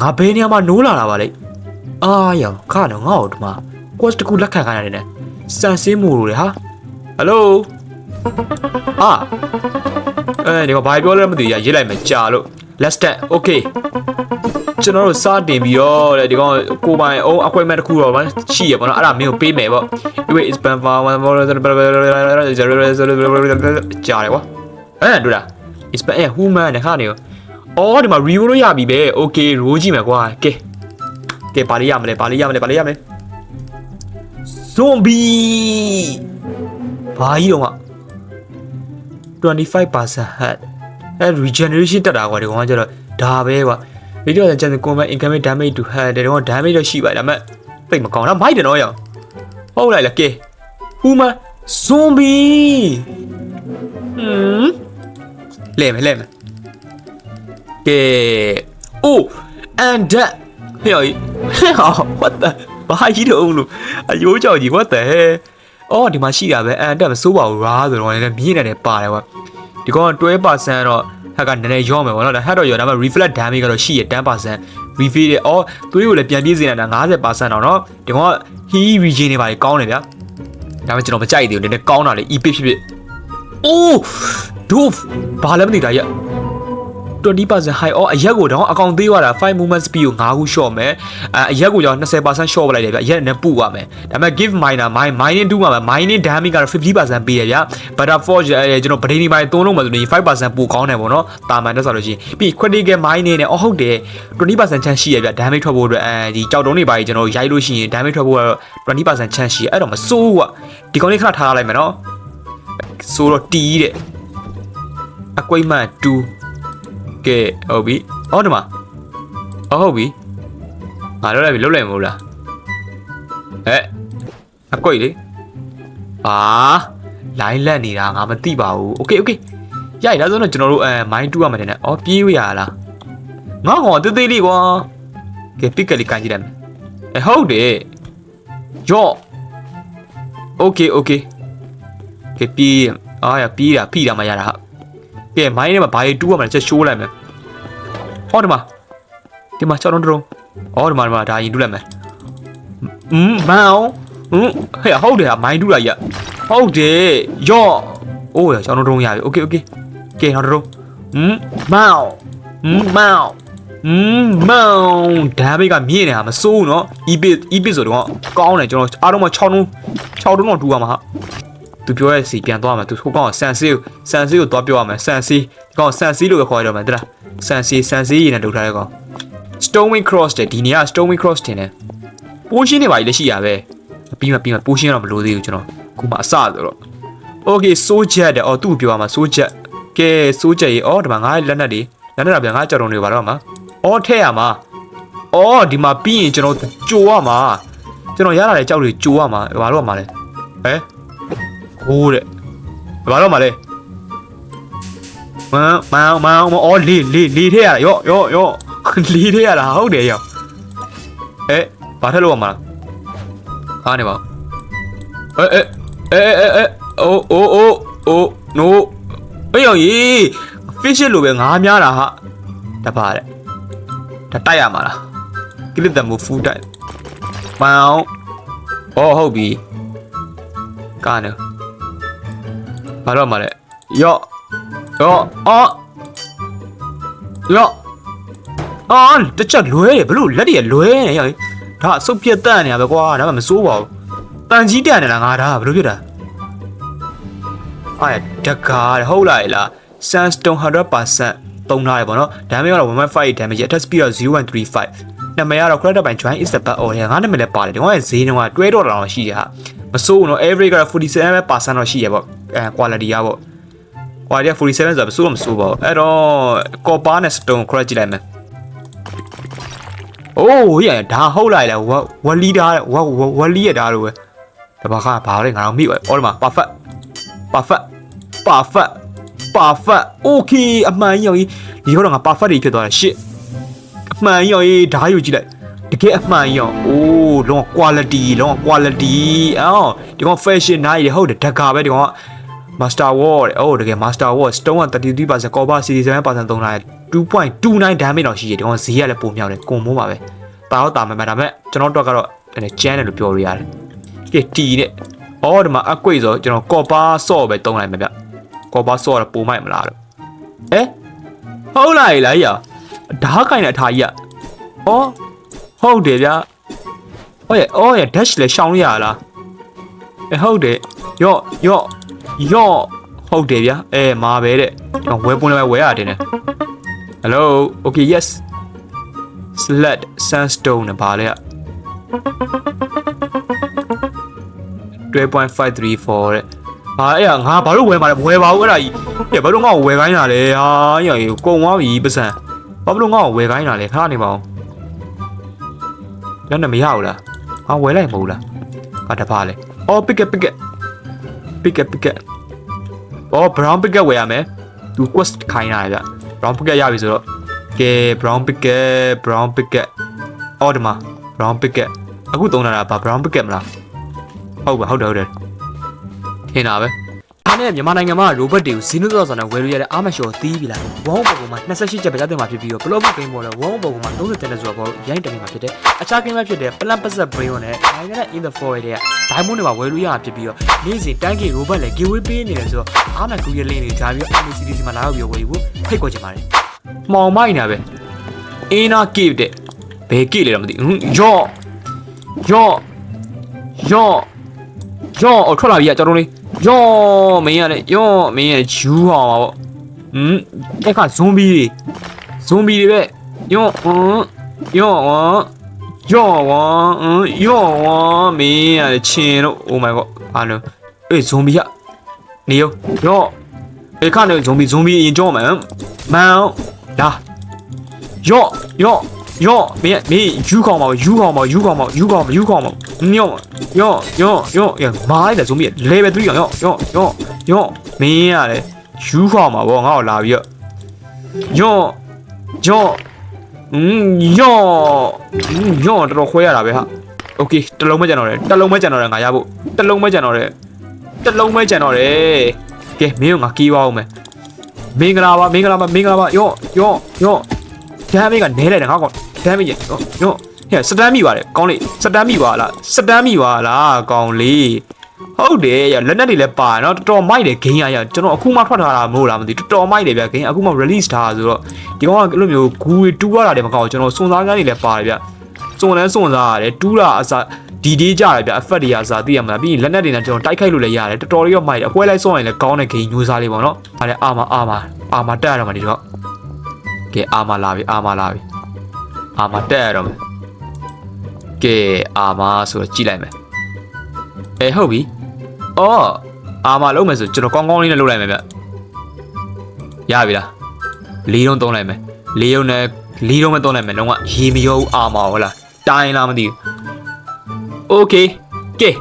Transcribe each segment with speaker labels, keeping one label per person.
Speaker 1: ငါဘယ်နေရာမှာနိုးလာတာပါလဲအာယောခါတော့ငါ့ကိုဒီမှာ quest တစ်ခုလက်ခံခိုင်းရတယ်နဲ့စန်စင်းမူလို့လေဟာဟယ်လိုအာအဲဒီကဘာပြောလဲမသိရရေးလိုက်မယ်ကြာလို့ let's start okay ကျွန်တော်တို့စတင်ပြီးတော့တဲ့ဒီကောင်ကိုပိုင်အုံး equipment တစ်ခုတော့မှရှိရပါတော့အဲ့ဒါမင်းကိုပေးမယ်ပေါ့ wait is ban for one more ကြားတယ်ကွာအဲ့တွေ့လား is ban ဟူမန်တဲ့ခါနေရော အော်ဒီမှာ review လို့ရပြီပဲ okay roll ကြည့်မယ်ကွာကဲကဲပါလေးရမလဲပါလေးရမလဲပါလေးရမလဲ zombie ဘာကြီးတော့က25% head အဲ regeneration တက်တာကွာဒီကောင်ကကျတော့ဒါပဲကွာ video ကျန်တဲ့ combat incoming damage to head တဲ့ကောင် damage တော့ရှိပါတယ်ဒါပေမဲ့သိပ်မကောင်းတာမိုက်တယ်နော်ရောဟုတ်လိုက်လားကဲဟူမ zombie ဟမ်လဲမယ်လဲမယ် ကဲ oh and that ဟဲ့ဟဲ့ what the ဘာကြီးတော့လို့အယိုးကြောက်ကြီး what the hell အော်ဒီမှာရှိတာပဲအန်တက်မစိုးပါဘူးရာဆိုတော့လည်းမြင်းနေတယ်ပါတယ်ကွာဒီကောင်12%တော့ဟက်ကနည်းနည်းရောမယ်ပေါ့နော်ဒါဟက်တော့ရောဒါပေမဲ့ reflect damage ကတော့ရှိရ10% refill တယ်အော်သွေးကိုလည်းပြန်ပြေးစေနေတာ50%တော့နော်ဒီကောင်က heal regen တွေပါလေကောင်းတယ်ဗျာဒါပေမဲ့ကျွန်တော်မကြိုက်သေးဘူးနည်းနည်းကောင်းတာလေ epic ဖြစ်ဖြစ်အိုးဒို့ဘာလဲမသိတာရ 20% high အော်အရက်ကိုတော့အကောင်သေးရတာ5 movement speed ကို9ခု short မယ်အဲအရက်ကိုကြောင့်20% short ပလိုက်တယ်ဗျအရက်နဲ့ပူရမယ်ဒါပေမဲ့ give miner mine mining 2မှာ mining damage ကတော့50%ပေးတယ်ဗျ butter forge အဲကျွန်တော်ဗဒိနီမိုင်သုံးလုံးမှဆိုရင်5%ပိုကောင်းတယ်ပေါ့နော်တာမန်တက်ဆိုလို့ရှိရင်ပြီး critical mining နဲ့အော်ဟုတ်တယ်20% chance ရှိရဗျ damage ထွက်ဖို့အတွက်အဲဒီကြောက်တုံးတွေပါကြီးကျွန်တော်ရိုက်လို့ရှိရင် damage ထွက်ဖို့ကတော့20% chance ရှိရအဲ့တော့မစိုးဘူးကွာဒီကောင်လေးခဏထားလိုက်မယ်နော်ဆိုတော့တီးတဲ့ equipment 2 ကဲဟုတ်ပြီအော်ဒီမှာအော်ဟုတ်ပြီငါလွတ်လိုက်ပြီလွတ်လိုက်မဟုတ်လားဟဲ့အကွိတ်လေအာလိုင်းလက်နေတာငါမသိပါဘူးโอเคโอเคရိုက်ဒါဆိုတော့ကျွန်တော်တို့အဲမိုင်းတူရမှာတဲ့အော်ပြေးရလားငါကောင်တေးသေးလေးကွာကဲပစ်ကလေးကန်ကြည့်လိုက်မယ်အဲဟုတ်တယ်ယော့โอเคโอเคကဲပြေးအာရပြေးတာဖိတာမှရတာဟာ ကဲမိုင်းထဲမှာဘာတွေတူရမှာလဲချက်ရှိုးလိုက်မယ်ဟောဒီမှာဒီမှာ6တုံးတုံးအော်ဒီမှာဒီမှာဒါရင်တူလိုက်မယ်อืมမောင်ဟမ်ဟဲ့ဟုတ်တယ်ဟာမိုင်းတူတာကြီးဟုတ်တယ်ယော့အိုးရ6တုံးတုံးရပြီโอเคโอเคကဲနောက်တုံးอืมမောင်อืมမောင်อืมမောင်ဒါဘေးကမြင့်နေတာမစိုးဘူးเนาะ ebit ebit ဆိုတော့ကောင်းတယ်ကျွန်တော်အားလုံးမှာ6တုံး6တုံးတော့တူရမှာဟာ သူပြောရဲ့စီပြန်သွားမှာသူဟိုကောင်ဆန်စီကိုဆန်စီကိုသွားပြောရမယ်ဆန်စီဒီကောင်ဆန်စီလို့ပဲခေါ်ရတော့မယ်တလားဆန်စီဆန်စီရည်နဲ့လုပ်ထားတဲ့ကောင် Stonewing Cross တဲ့ဒီနေရာ Stonewing Cross တင်တယ်ပိုးရှင်းနေပါလေရှိရပဲပြီးမှပြီးမှပိုးရှင်းတော့မလို့သေးဘူးကျွန်တော်ခုမှအစဆိုတော့ Okay Sojet တဲ့အော်သူ့ပြောရမှာ Sojet ကဲ Sojet ရေအော်ဒီမှာငါလက်နက်တွေလက်နက်တော့ပြန်ငါကြောက်တုံတွေပါတော့မှာအော်ထဲရမှာအော်ဒီမှာပြီးရင်ကျွန်တော်ကြိုရမှာကျွန်တော်ရလာတဲ့ကြောက်တွေကြိုရမှာဘာလို့ရမှာလဲဟဲ ဟိုးတဲ့ဘာလို့ရမှာလဲမန်မန်မန်အော်လေးလေးလေးထဲရတာရော့ရော့ရော့လေးထဲရတာဟုတ်တယ်ရော့အဲဘာထက်လို့ရမှာအားနေပါအဲအဲအဲအဲအဲအိုးအိုးအိုးအိုး no အေးရောင်ကြီး fish လိုပဲငါးများတာဟာတပါတဲ့ဒါတိုက်ရမှာလား click the move full time မောင်အော်ဟုတ်ပြီကားနေ ဘာတော့မှာလဲယော့ယော့အော်ယော့အော်တချက်လွဲတယ်ဘလို့လက်တွေလွဲနေရောင်ဒါအစုပ်ပြတ်တန့်နေရပဲကွာဒါမှမစိုးပါဘူးတန်ကြီးတန်နေလားငါဒါဘလို့ဖြစ်တာအဲ့တကားဟုတ်လားလား sandstone 100%သုံးထားရပါတော့ damage ကတော့1.5 damage attack speed တော့0135နာမည်ကတော့ credit ပိုင်း join is the back or ငါနာမည်လည်းပါတယ်ဒီကောင်ရဲ့ဈေးနှုန်းကတွဲတော့တောင်ရှိရဟာ မစိုးဘူးနော် average ကတော့47%တော့ရှိရပေါ့အဲ quality ကပေါ့ quality 47ဆိုတော့မစိုးတော့မစိုးပါဘူးအဲ့တော့ copper နဲ့ stone credit ကြည့်လိုက်မယ်အိုးရဒါဟုတ်လားလားဝလီဒါဝဝလီရဒါလို့ပဲတဘာကဘာလဲငါတော့မိပါအော်ဒီမှာ perfect perfect perfect perfect okay အမှန်ကြီးရောကြီးဒီတော့ငါ perfect တွေဖြစ်သွားတယ် shit အမှန်ကြီးရောကြီးဓာတ်ယူကြည့်လိုက် တကယ်အမှန်ကြီးရောအိုးလုံးဝ quality လုံးဝ quality အော်ဒီကောင် fashion နိုင်တယ်ဟုတ်တယ်ဓာတ်ကာပဲဒီကောင် master war တဲ့အိုးတကယ် master war stone က33% copper 47%သုံးထားတယ်2.29 damage တော့ရှိတယ်ဒီကောင်ဈေးကလည်းပုံမြောက်တယ်ကွန်မိုးပါပဲတာတော့တာမယ်ဒါပေမဲ့ကျွန်တော်တို့ကတော့နည်းကျန်းတယ်လို့ပြောလို့ရတယ်ကဲတီနဲ့အော်ဒီမှာအကွိဆိုကျွန်တော်ကော်ပါဆော့ပဲတုံးလိုက်မယ်ဗျကော်ပါဆော့တော့ပုံမိုက်မလားလို့အဲဟုတ်လားလားရဓာတ်ကင်တဲ့အထာကြီးอ่ะအော် ဟုတ်တယ်ဗျဟောရအော်ရ dash လည်းရှောင်းရလားအဲဟုတ်တယ်ယော့ယော့ယော့ဟုတ်တယ်ဗျအဲမာပဲတဲ့ကျွန်တော်ဝယ်ပုံလည်းဝယ်ရတယ်နဲ့ Hello okay yes sled sandstone နဲ့ပါလေอ่ะ12.534တဲ့ဟာအဲ့ကငါဘာလို့ဝယ်မှာလဲဝယ်ပါဦးအဲ့ဒါကြီးပြဘာလို့ငါ့ကိုဝယ်ခိုင်းတာလဲဟာရောင်ကုံသွားပြီပစံဘာလို့ငါ့ကိုဝယ်ခိုင်းတာလဲခါနေပါဦးလ က်နဲ့မရဘူးလားဟာဝယ်လိုက်မဟုတ်လားဟာတပါလေအော် pick up pick up pick up pick up အော် brown pick up ဝယ်ရမယ်သူ quest ခိုင်းတာလေဗျ brown pick up ရပြီဆိုတော့ကဲ brown pick up brown pick up အော်ဒီမှာ brown pick up အခုသုံးတာကဘာ brown pick up မလားဟုတ်ပါဟုတ်တယ်ဟုတ်တယ်ထင်တာပဲ အားနဲ့မြန်မာနိုင်ငံမှာ robot တွေကိုဈေးနှုန်းသောဆောင်နဲ့ဝယ်လို့ရတဲ့အာမရှော်တီးပြီလားဝေါင်းပုံပေါ်မှာ28ချက်ပဲတင်မှာဖြစ်ပြီးတော့ block book game ပေါ်လဲဝေါင်းပုံပေါ်မှာ30တက်နဲ့ဆိုတော့ဘောရိုင်းတင်မှာဖြစ်တယ်အခြား game မှာဖြစ်တဲ့ plan puzzle brain နဲ့နိုင်ငံနဲ့ in the foil တဲ့ diamond တွေမှာဝယ်လို့ရတာဖြစ်ပြီးတော့နေ့စဉ်တန်းကြီး robot လဲ giveaway ပေးနေတယ်ဆိုတော့အာမကူရလင်းတွေဂျာပြီးတော့ MCD စီမှာလာရောက်ပြီးဝယ်ဖို့ဖိတ်ခေါ်ချင်ပါတယ်မှောင်မိုက်နေတာပဲအင်းနာ cave တဲ့ဘယ် cave လဲတော့မသိဘူးယော့ယော့ယော့ယော့အော်ထွက်လာပြီอ่ะကျွန်တော်လေး ယော့မင်းရလေယော့မင်းရယူဟောပါဗောဟမ်အဲ့ကဇွန်ဘီတွေဇွန်ဘီတွေပဲယော့ဟမ်ယော့ဝမ်ယော့ဝမ်ဟမ်ယော့ဝမ်မင်းရလေချင်းတို့ oh my god အားလုံးအေးဇွန်ဘီကနေယောယော့အဲ့ကနေဇွန်ဘီဇွန်ဘီအရင်ကြောမယ်မန်လာယော့ယော့ 哟，没没有搞嘛，有搞嘛，有搞嘛，有搞嘛，有搞嘛，哟哟哟哟哟，妈的，做咩？来呗，对呀，哟哟哟哟，没呀嘞，有搞嘛，我我拉呀，哟哟，嗯哟嗯哟，这都回来了呗哈。OK，这龙没见到嘞，这龙没见到嘞，俺家不，这龙没见到嘞，这龙没见到嘞，给没有俺给我们，没个啦吧，没个啦吧，没个啦吧，哟哟哟，天还没个奶奶的，俺讲。 တော့တယ်ကဲမင်းကငါကီးပါအောင်မယ်မင်္ဂလာပါမင်္ဂလာပါမင်္ဂလာပါယော့ယော့ယော့ဒမ်းမေးကနဲလိုက်တယ်ငါကောင်ဒမ်းမေးညယော့ယော့ဟဲ့စတမ်းမိပါတယ်ကောင်းလေးစတမ်းမိပါလားစတမ်းမိပါလားကောင်းလေးဟုတ်တယ်ရလက်နက်တွေလည်းပါနော်တော်တော်မိုက်တယ်ဂိမ်းရရကျွန်တော်အခုမှထွက်ထားတာမဟုတ်လားမသိတော်တော်မိုက်တယ်ဗျဂိမ်းအခုမှ release ထားတာဆိုတော့ဒီကောင်ကအဲ့လိုမျိုးဂူတူးရတာတွေမကောက်ကျွန်တော်စွန်စားကန်းတွေလည်းပါတယ်ဗျစွန်လဲစွန်စားရတယ်တူးတာအစားဒီဒီကြရတယ်ဗျအဖက်တွေအစားသိရမလားပြီးရင်လက်နက်တွေနဲ့ကျွန်တော်တိုက်ခိုက်လို့လည်းရတယ်တော်တော်လေးတော့မိုက်တယ်အပွဲလိုက်စွန်ရင်လည်းကောင်းတဲ့ဂိမ်းမျိုးစားလေးပေါ့နော်ဒါလည်းအာမအာမအာမတက်ရတော့မှဒီတော့ကဲအာမလာပြီအာမလာပြီ အာမတက်ရတော့မယ်ကဲအာမဆိုတော့ကြည့်လိုက်မယ်အဲဟုတ်ပြီအော်အာမလုံးမယ်ဆိုကျွန်တော်ကောင်းကောင်းလေးနဲ့လုပ်လိုက်မယ်ဗျရပြီလားလေးလုံးသုံးလိုက်မယ်လေးလုံးနဲ့လေးလုံးပဲသုံးလိုက်မယ်လုံးဝရေမရောဘူးအာမဟုတ်လားတိုင်းလားမသိဘူးโอเคကဲ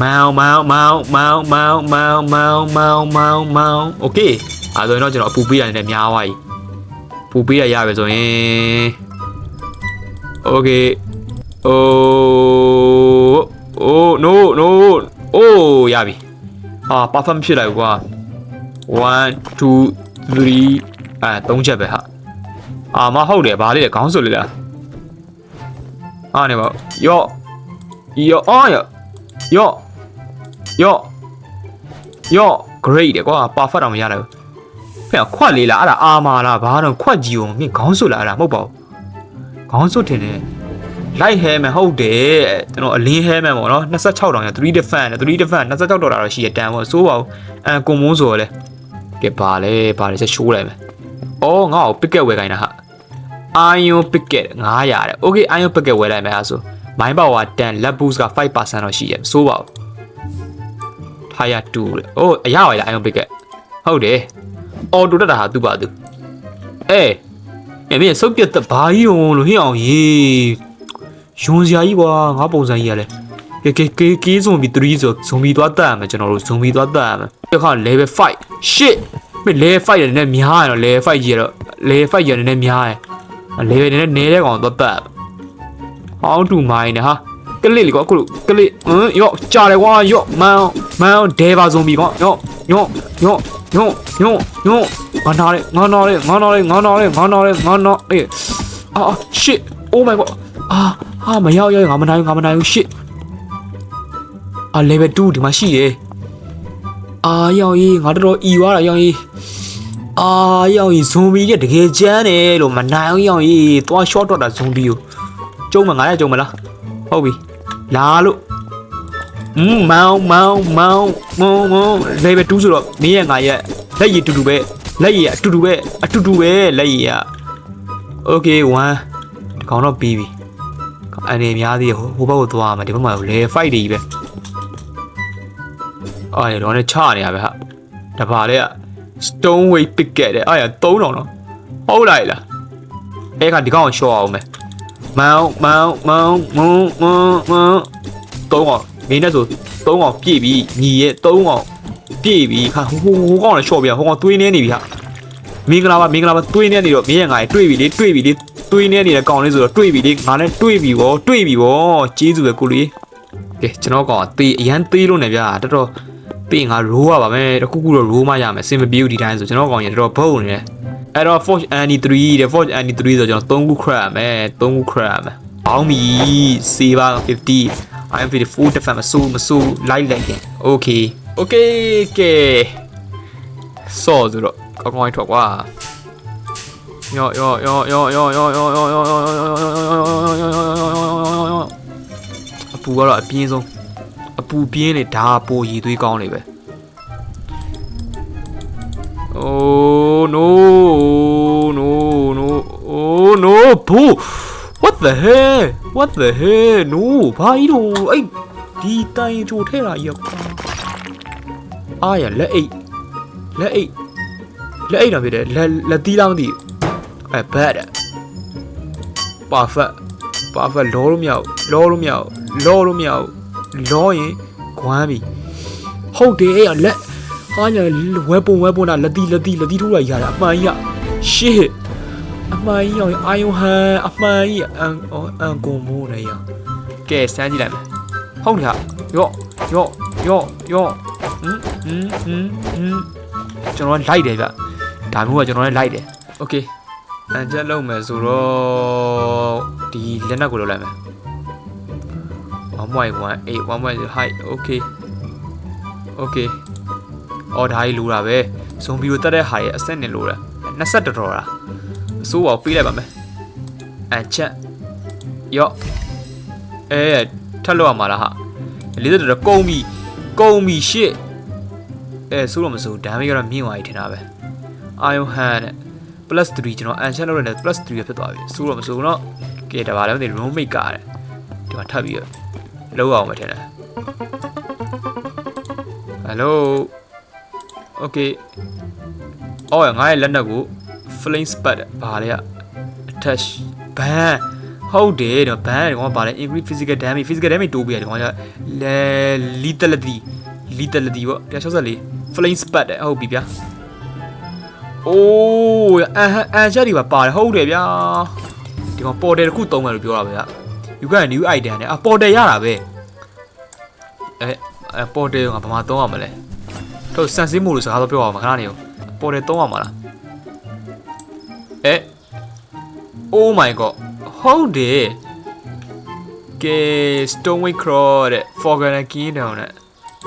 Speaker 1: မောင်မောင်မောင်မောင်မောင်မောင်မောင်မောင်မောင်မောင်โอเคအဲဆိုရင်တော့ကျွန်တော်အပူပေးရတယ်များသွားပြီ ပူပေးရရပဲဆိုရင်โอเคအိုးအိုး no no အိုးရပြီဟာ perform ဖြစ်လိုက်ကွာ1 2 3အဲသုံးချက်ပဲဟာအာမဟုတ်တယ်ဗာလေးလေခေါင်းစွပ်လေးလားအားနေပါယော့ယော့အော်ယော့ယော့ယော့ယော့ great တယ်ကွာ perfect တော့မရလိုက် ဘူးဖေခွက်လေးလားအဲ့ဒါအာမာလားဘာတော့ခွက်ကြီးအောင်မြင်ခေါင်းစွပ်လားအဲ့ဒါမဟုတ်ပါဘူးခေါင်းစွပ်ထင်တယ် light hair man ဟုတ်တယ်ကျွန်တော်အလင်း hair man ပေါ့နော်26တောင်ရ3 defend နဲ့3 defend 26ဒေါ်လာတော့ရှိရတန်ပေါ့စိုးပါဘူးအန်ကွန်မိုးဆိုရလဲကဲပါလဲပါလဲချက်ရှိုးလိုက်မယ်အော်ငါ့ကို picket ဝယ်ခိုင်းတာဟာ iron picket 900တဲ့ okay iron picket ဝယ်လိုက်မယ်အဲ့ဆို mind power 10 lap boost က5%တော့ရှိရစိုးပါဘူး tire 2တဲ့အိုးအရပါလား iron picket ဟုတ်တယ် အော်တိုတက်တာဟာသူ့ပါသူအေးအမေစုပ်ပြတ်တဲ့ဘာကြီးအောင်လို့ဟင်းအောင်ရေးယွန်စရာကြီးကွာငါပုံစံကြီးရလဲကဲကဲကဲကဲဇွန်ဘီ3ဆိုဇွန်ဘီသွားတက်ရမယ်ကျွန်တော်တို့ဇွန်ဘီသွားတက်ရမယ်ဒီခါ level 5 shit မင်း level 5ရနေများရတော့ level 5ကြီးရတော့ level 5ရနေများရ level နဲ့နေတဲ့ကောင်သွားတက် how to mine ဟာကလစ်လေကွာအခုကလစ်ဟမ်ယော့ကြားတယ်ကွာယော့မန်မန်ဒေဗာဇွန်ဘီကွာယော့ယော့ယော့ ညောညောညောငါနာလေငါနာလေငါနာလေငါနာလေငါနာလေငါနာလေအာ shit oh my god အာအာမရောက်ရောက်ငါမနိုင်ဘူးငါမနိုင်ဘူး shit အာ level 2ဒီမှာရှိတယ်အာရောက်ရေးငါတော်တော်အီသွားတာရောက်ရေးအာရောက်ရေးဇွန်ဘီကတကယ်ကျန်းတယ်လို့မနိုင်အောင်ရောက်ရေးသွား short တော့တာဇွန်ဘီကိုကျုံမငါရကျုံမလားဟုတ်ပြီလာလို့ อืมမောင်မောင်မောင်မောင်မောင်လေပဲတူးဆိုတော့မင်းရဲ့ငါရဲ့လက်ရည်တူတူပဲလက်ရည်အတူတူပဲအတူတူပဲလက်ရည်อ่ะโอเค1ဒီကောင်တော့ပြီးပြီအနေများသေးဟိုဟိုဘက်ကိုသွားမှာဒီဘက်မှာလေ fight တွေကြီးပဲအော်ရတော့လည်းချနေရပဲဟာတပါလေက stone weight picket တဲ့အားရ3000တော့ဟုတ်လိုက်လားအဲ့ကဒီကောင်ကိုရှော့အောင်မယ်မောင်မောင်မောင်မောင်မောင်မောင်တော့ကောင် မင်းနဲ့ဆို3កောင်ပြည့်ပြီညီရဲ့3កောင်ပြည့်ပြီဟာဟိုဟိုဟိုကောင်လည်းရှော့ပြဟိုကောင်သွေးနေနေပြီဟာမင်္ဂလာပါမင်္ဂလာပါသွေးနေနေတော့မင်းရဲ့ငါတွေ့ပြီလေတွေ့ပြီလေသွေးနေနေတဲ့ကောင်လေးဆိုတော့တွေ့ပြီလေငါနဲ့တွေ့ပြီဗောတွေ့ပြီဗောကျေးဇူးပဲကိုလေးကဲကျွန်တော်ကောင်ကသေးအရန်သေးလို့နေဗျာတော်တော်ပြင်ငါရိုးရပါမယ်တခုခုတော့ရိုးမှရမယ်စင်မပြေဘူးဒီတိုင်းဆိုကျွန်တော်ကောင်ရင်တော်တော်ဘုံနေတယ်အဲ့တော့ Forge Annie 3တဲ့ Forge Annie 3ဆိုကျွန်တော်3ခု crack ရမယ်3ခု crack ရမယ်ပေါင်းပြီ Saber 50 I'm 54 defend မစိုးမစိုးလိုက်လိုက်တယ် Okay Okay ကဲစောဆိုတော့ကောင်းကောင်းထွက်ကွာယောယောယောယောယောယောယောယောယောယောယောအပူကတော့အပြင်းဆုံးအပူပြင်းနေဒါပိုရည်သွေးကောင်းနေပဲ Oh no no no oh no ဘူ What the hell What the hell no ဘာကြီးတော့အဲ့ဒီတိုင်ချိုထဲတာကြီးကွာအားရလက်အိတ်လက်အိတ်လက်အိတ်တော့ဖြစ်တယ်လက်လက်သီးလားမသိဘူးအဲ bad perfect perfect လောလို့မရဘူးလောလို့မရဘူးလောလို့မရဘူးလောရင်ခွမ်းပြီဟုတ်တယ်အဲ့လက်ဟာညာဝဲပုံဝဲပုံတာလက်သီးလက်သီးလက်သီးထိုးလိုက်ရတာအမှန်ကြီးอ่ะ shit အမှန်ကြီးရောအာယုံဟန်အမှန်ကြီးအန်အော်အန်ကုန်မိုးနေရကဲစမ်းကြည့်လိုက်မယ်ဟုတ်တယ်ဟာယော့ယော့ယော့ယော့ဟမ်ဟမ်ဟမ်ဟမ်ကျွန်တော်လိုက်တယ်ဗျဒါမျိုးကကျွန်တော်လည်းလိုက်တယ်โอเคအန်ချက်လုံးမယ်ဆိုတော့ဒီလက်နက်ကိုလောက်လိုက်မယ်1.18 1.0 height okay okay အော်ဒါကြီးလိုတာပဲဇွန်ဘီကိုတက်တဲ့ဟာရဲ့အဆက်နဲ့လိုတာ20ဒေါ်လာ အစိုးပါပေးလိုက်ပါမယ်အချက်ရော့အဲထပ်လို့ရမှာလားဟာ40တော်ကုန်းပြီကုန်းပြီရှစ်အဲဆိုးတော့မဆိုးဒမ်းမေးကတော့မြင့်သွားပြီထင်တာပဲအာယုံဟန်နဲ့ plus 3ကျွန်တော်အန်ချက်လုပ်ရတဲ့ plus 3ပဲဖြစ်သွားပြီဆိုးတော့မဆိုးတော့ကဲဒါပါလဲမသိ roommate ကတယ်ဒီမှာထပ်ပြီးတော့လောက်အောင်မထင်တယ် hello okay အော်ငါရဲ့လက်နက်ကို flame spat ဘာလဲอะ attach ban ဟုတ်တယ်တော့ ban ဒီကောင်ကဘာလဲ increase physical damage physical damage တိုးပေးရတယ်ဒီကောင်ကလဲ lethality lethality ပေါ့164 flame spat တဲ့ဟုတ်ပြီဗျာအိုးအန်အန်ချက်တွေပါပါတယ်ဟုတ်တယ်ဗျာဒီကောင်ပေါ်တယ်တစ်ခုသုံးမယ်လို့ပြောတာပဲဗျာ you got a new item နဲ့အပေါ်တယ်ရတာပဲအဲအဲပေါ်တယ်ကဘာမှသုံးရမလဲတော့စန်စင်းမို့လို့စကားတော့ပြောအောင်မခဏနေအောင်ပေါ်တယ်သုံးရမှာလား Oh my god ဟုတ်တယ်ကဲ Stoneway Crawl တဲ့ Forgotten Kingdom နဲ့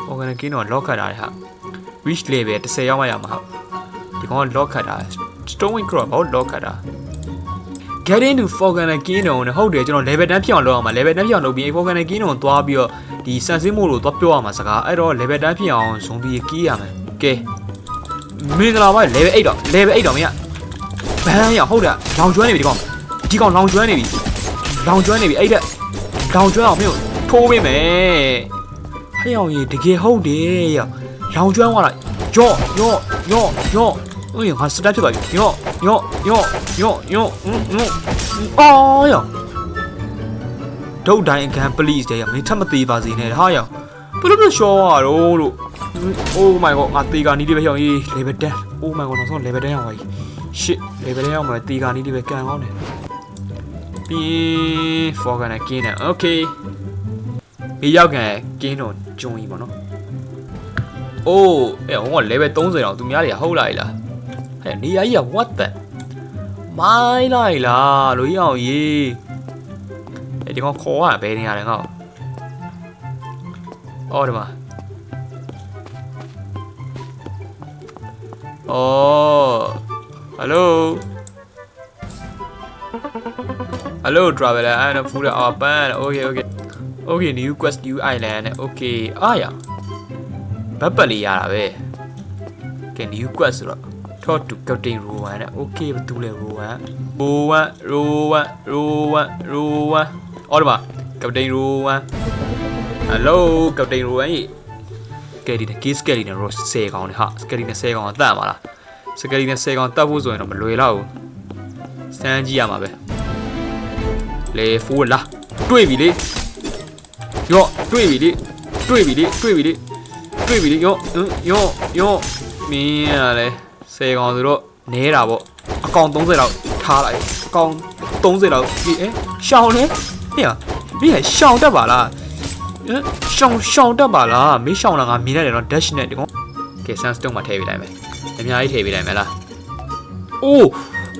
Speaker 1: Forgotten Kingdom က lock ခတ်တာတဲ့ဟာ Reach level 10ရောက်မှရမှာဟုတ်ဒီကောင်က lock ခတ်တာ Stoneway Crawl ဘာလို့ lock ခတ်တာ Get into Forgotten Kingdom နဲ့ဟုတ်တယ်ကျွန်တော် level 10ဖြစ်အောင်လုပ်အောင်ပါ level 10ဖြစ်အောင်လုပ်ပြီး Forgotten Kingdom ကိုသွားပြီးတော့ဒီ Sunset Mode ကိုသွားပြောရမှာစကားအဲ့တော့ level 10ဖြစ်အောင် zombie ကြီးရမယ်ကဲမင်္ဂလာပါ level 8တော့ level 8တော့မင်းကဘန်းရဟုတ်တယ်လောင်ကျွမ်းနေပြီဒီကောင် ဒီကောင်လောင်ကျွမ်းနေပြီလောင်ကျွမ်းနေပြီအဲ့ဒါလောင်ကျွမ်းအောင်မင်းကိုထိုးပေးမယ်ဟဲ့အောင်ကြီးတကယ်ဟုတ်တယ်ရလောင်ကျွမ်းသွားတာယော့ယော့ယော့ယော့အေးငါစတက်ဖြစ်သွားပြီယော့ယော့ယော့ယော့ယော့ဟွန်းဟွန်းအော်ယောဒုတ်တိုင်းအကန် please တဲ့ရမင်းထပ်မသေးပါစေနဲ့ဟာယောဘယ်လိုလဲရှောရတော့လို့ Oh my god ငါတေကာနီးလေးပဲရောက်ရေး level 10 Oh my god နောက်ဆုံး level 10ရောက်သွားပြီ shit level 10ရောက်မှာတေကာနီးလေးပဲကန်ကောင်းတယ် ပြီး forgan နဲ့ gain နဲ့ okay ဒီရောက်ကန် gain တော့ကျုံကြီးပေါ့နော်အိုးအဲ့ဟိုက level 30တောင်သူများတွေကဟုတ်လားလားဟဲ့နေရာကြီးက what the မိုင်းလိုက်လားလူကြီးအောင်ကြီးအဲ့ဒီကောင်ခေါ်ရဘယ်နေရာလဲငါ့အော်ဒီမှာအော် hello hello traveler and food open okay okay okay new quest new island okay အားရဘတ်ပတ်လေးရတာပဲကဲ new quest ဆိုတော့ talk to captain rowan နဲ့ okay ဘာတူလဲ rowan rowan rowan rowan rowan အော်ဒီမှာ captain rowan hello captain rowan ကြီးကဲဒီနဲ့ case ကဲဒီနဲ့ ross 10កောင်းနဲ့ဟာ scary နဲ့10កောင်းအတတ်ပါလား scary နဲ့10កောင်းတတ်ဖို့ဆိုရင်တော့မလွယ်တော့ဘူးစမ်းကြည့်ရမှာပဲ လေဖိုးလာတွေ့ပြီလေယော့တွေ့ပြီလေတွေ့ပြီလေတွေ့ပြီလေတွေ့ပြီလေယော့ဟမ်ယော့ယော့မင်းရလေ10កောင်းဆိုတော့နဲတာပေါ့အကောင်30လောက်ထားလိုက်အကောင်30လောက်ဒီအဲရှောင်းလေဟေ့မင်းရှောင်းတတ်ပါလားဟမ်ရှောင်းရှောင်းတတ်ပါလားမေးရှောင်းတာငါမြင်ရတယ်နော် dash နဲ့ဒီကောင်ကဲ sunstone မှာထည့်ပေးလိုက်မယ်အများကြီးထည့်ပေးလိုက်မယ်လားအိုး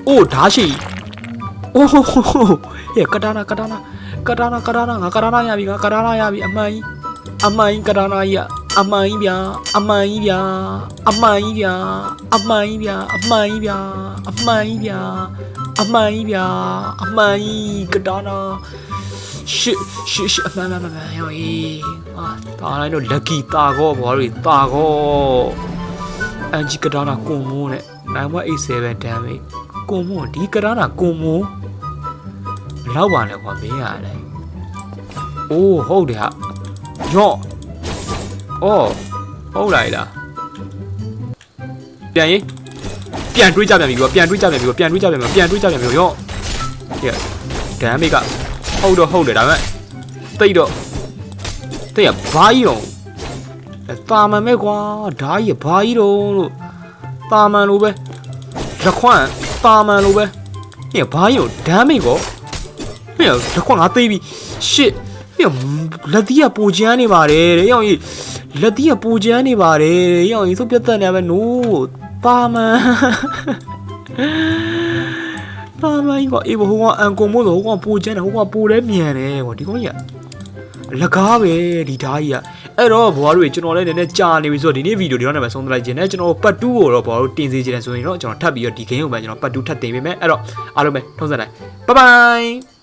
Speaker 1: အိုးဓာရှိ အိုးဟဲ့ကတာနာကတာနာကတာနာကတာနာငါကတာနာရပြီငါကတာနာရပြီအမှန်ကြီးအမှန်ကြီးကတာနာကြီးအမှန်ကြီးဗျာအမှန်ကြီးဗျာအမှန်ကြီးဗျာအမှန်ကြီးဗျာအမှန်ကြီးဗျာအမှန်ကြီးဗျာအမှန်ကြီးဗျာအမှန်ကြီးကတာနာရှစ်ရှစ်ရှစ်အမှန်မှန်မှန်မှန်ရောအေးအာတာလိုက်တော့ lucky တာကောဘောတွေတာကောအန်ဂျီကဒါနာကွန်မိုးနဲ့9187 damage ကွန်မိုးဒီကဒါနာကွန်မိုးဘယ်လောက်ပါလဲကွာမင်းရတယ်အိုးဟုတ်တယ်ဟာယော့အော်ဟုတ်လိုက်လားပြန်ရေးပြန်တွေးကြပြန်ပြီကွာပြန်တွေးကြပြန်ပြီကွာပြန်တွေးကြပြန်ပြီပြန်တွေးကြပြန်ပြီယော့ဟဲ့ damage ကဟုတ်တော့ဟုတ်တယ်ဒါပေမဲ့တိတ်တော့တိတ်ကဘာကြီးတော့တာမန်ပဲကွာဓာကြီးကဘာကြီးတော့လို့တာမန်လိုပဲလက်ခွန်း တာမန်လိုပဲဟဲ့ဘာကြီးတော့ဒမ်းမိတ်ကောဟဲ့လက်ခွန်းငါသိပြီရှစ်ဟဲ့လက်သီးကပိုချမ်းနေပါတယ်တဲ့ရောင်ကြီးလက်သီးကပိုချမ်းနေပါတယ်တဲ့ရောင်ကြီးသုတ်ပြတ်တက်နေမယ်နိုးတာမန်တာမန်ကြီးကအေးဘဟိုကအန်ကုန်မို့ဆိုဟိုကပိုချမ်းတယ်ဟိုကပိုလဲမြန်တယ်ကွာဒီကောင်ကြီးက လကားပဲဒီဓာကြီးကအဲ့တော့ဘွားတို့ကျွန်တော်လည်းနည်းနည်းကြာနေပြီဆိုတော့ဒီနေ့ဗီဒီယိုဒီတော့လည်းပဲဆုံးသလိုက်ခြင်းနဲ့ကျွန်တော်ပတ်2ကိုတော့ဘွားတို့တင်စေချင်တယ်ဆိုရင်တော့ကျွန်တော်ထပ်ပြီးတော့ဒီ game ကိုပဲကျွန်တော်ပတ်2ထပ်တင်ပေးမယ်အဲ့တော့အားလုံးပဲထုံးစံတိုင်းဘိုင်ဘိုင်